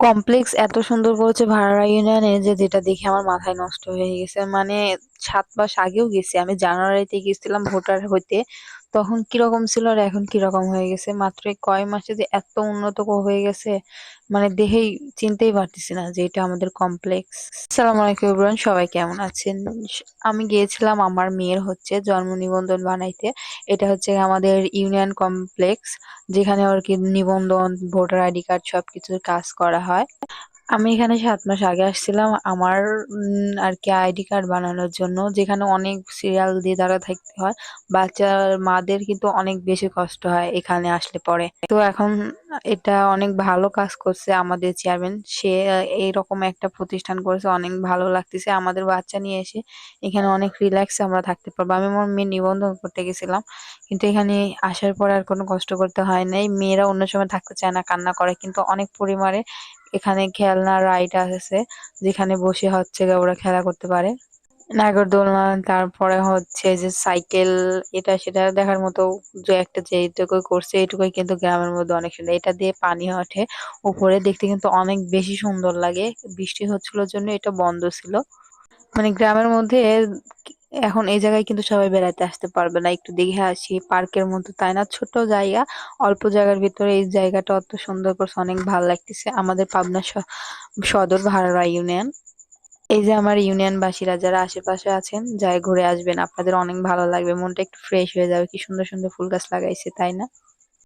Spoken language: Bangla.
কমপ্লেক্স এত সুন্দর করেছে ভাড়ারা ইউনিয়নে যে যেটা দেখে আমার মাথায় নষ্ট হয়ে গেছে। মানে সাত মাস আগেও গেছি। আমি জানুয়ারিতে গেছিলাম ভোটার হইতে। তখন কীরকম ছিল আর এখন কীরকম হয়ে গেছে? মাত্র কয় মাসে যে এত উন্নত হয়ে গেছে মানে দেখেই চিনতেই পারতেছি না যে এটা আমাদের কমপ্লেক্স সালাম আলাইকুম সবাই কেমন আছেন? আমি গিয়েছিলাম আমার মেয়ের হচ্ছে জন্ম নিবন্ধন বানাইতে। এটা হচ্ছে আমাদের ইউনিয়ন কমপ্লেক্স যেখানে আর কি নিবন্ধন, ভোটার আইডি কার্ড সবকিছুর কাজ করা হয়। আমি এখানে সাত মাস আগে আসছিলাম আমার উম আরকি আইডি কার্ড বানানোর জন্য। যেখানে অনেক সিরিয়াল দিয়ে দাঁড়ায় থাকতে হয়। বাচ্চার মাদের কিন্তু অনেক বেশি কষ্ট হয় এখানে আসলে পরে। তো এখন এটা অনেক ভালো কাজ করছে আমাদের চেয়ারম্যান। সে এইরকম একটা প্রতিষ্ঠান করেছে অনেক ভালো লাগতেছে। আমাদের বাচ্চা নিয়ে এসে এখানে অনেক রিল্যাক্স আমরা থাকতে পারব। আমি আমার মেয়ে নিবন্ধন করতে গেছিলাম। কিন্তু এখানে আসার পরে আর কোনো কষ্ট করতে হয় নাই। মেয়েরা অন্য সময় থাকতে চায় না, কান্না করে। কিন্তু অনেক পরিমাণে এখানে খেলনা রাইড আছে যেখানে বসে হচ্ছে ওরা খেলা করতে পারে। নাগরদোলনা, তারপরে হচ্ছে যে সাইকেল এটা সেটা দেখার মতো যে একটা যে করছে, এইটুকুই কিন্তু গ্রামের মধ্যে অনেক সুন্দর। এটা দিয়ে পানি ওঠে উপরে, দেখতে কিন্তু অনেক বেশি সুন্দর লাগে। বৃষ্টি হচ্ছিল জন্য এটা বন্ধ ছিল। মানে গ্রামের মধ্যে এখন এই জায়গায় কিন্তু সবাই বেড়াতে আসতে পারবে না। একটু দেখে আসি, পার্কের মতো তাই না? ছোট জায়গা, অল্প জায়গার ভিতরে এই জায়গাটা অত সুন্দর করছে, অনেক ভালো লাগতেছে। আমাদের পাবনা সদর ভাড়া ইউনিয়ন। এই যে আমার ইউনিয়ন বাসীরা যারা আশেপাশে আছেন যাই ঘুরে আসবেন, আপনাদের অনেক ভালো লাগবে। মনটা একটু ফ্রেশ হয়ে যাবে। কি সুন্দর সুন্দর ফুল গাছ লাগাইছে, তাই না?